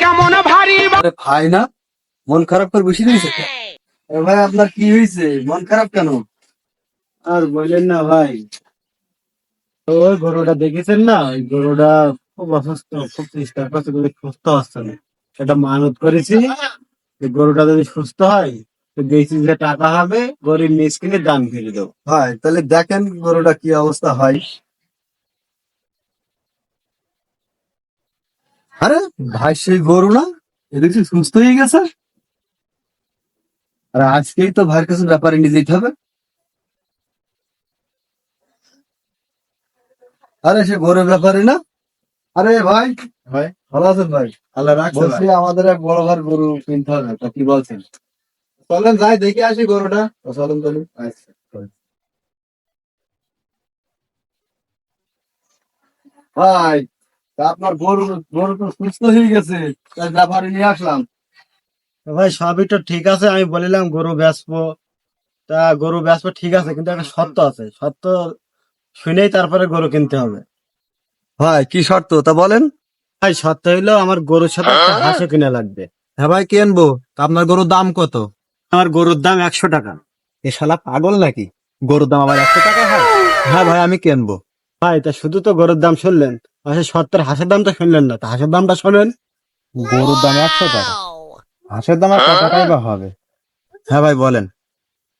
কেমন ভারী ভাই না মন খারাপ করে বসে রয়েছে ভাই আপনার কি হয়েছে? মন খারাপ কেন? আর বললেন না ভাই। ওই গরুটা দেখেছেন না? ওই গরুটা খুব অসুস্থ খুব চেষ্টা করছে কিন্তু সুস্থ হচ্ছে না। সেটা মানত করেছি। যে গরুটা যদি সুস্থ হয় তো দেখছি যে টাকা হবে গরিব মিসকিনে দাম ফিরে দেবো। ভাই তাহলে দেখেন গরুটা কি অবস্থা হয়। আরে ভাই সেই গরু না? এদিকে সুস্থ হয়ে গেছে। আর আজকেই তো ভাইয়ের কাছে ব্যাপারে নিয়ে যেতে হবে। আরে সে গরুর ব্যাপারে না? আরে ভাই। ভাই। ভালো আছেন ভাই? আল্লাহ রাখছে বলছি আমাদের এক বড় ভাই গরু কিনতে হবে তা কি বলছেন? চলেন যাই দেখে আসি গরুটা। চলুন চলুন। আচ্ছা। ভাই আপনার গরু গরু তো সুস্থ হয়ে গেছে তাই ব্যাপারে নিয়ে আসলাম। ভাই সবই তো ঠিক আছে আমি বলিলাম গরু বেচবো। তা গরু বেচবো ঠিক আছে কিন্তু একটা শর্ত আছে। শর্ত শুনেই তারপরে গরু কিনতে হবে। ভাই কি শর্ত? তা বলেন। ভাই শর্ত হইল আমার গরুর সাথে একটা হাঁসও কিনা লাগবে। হ্যাঁ ভাই কিনবো তা আপনার গরুর দাম কত? আমার গরুর দাম একশো টাকা। এ শালা পাগল নাকি? গরুর দাম আবার একশো টাকা হয়? হ্যাঁ ভাই আমি কিনবো ভাই তা শুধু তো গরুর দাম শুনলেন। আচ্ছা সত্তর হাঁসের দামটা শুনলেন না। তা হাঁসের দামটা শোনেন। গরুর দাম একশো টাকা। হাঁসের দাম আর কত টাকাই বা হবে? হ্যাঁ ভাই বলেন।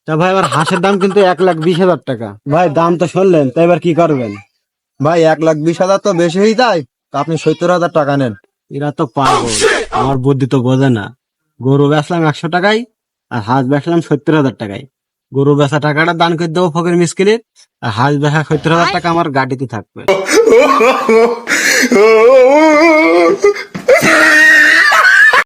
তা ভাই আমার হাঁসের দাম কিন্তু এক লাখ বিশ হাজার টাকা। ভাই দাম তো শুনলেন তা এবার কি করবেন? ভাই এক লাখ বিশ হাজার তো বেশি হয়ে যায়। তা আপনি সত্তর হাজার টাকা নেন। এরা তো পাগল। আমার বুদ্ধি তো বোঝে না। গরু বেচলাম একশো টাকায় আর হাঁস বেচলাম সত্তর হাজার টাকায়। গরু বেচা টাকাটা দান করে দেবো ফকির মিসকিলে আর হাঁস বেচা সত্তর হাজার টাকা আমার গাড়িতে থাকবে।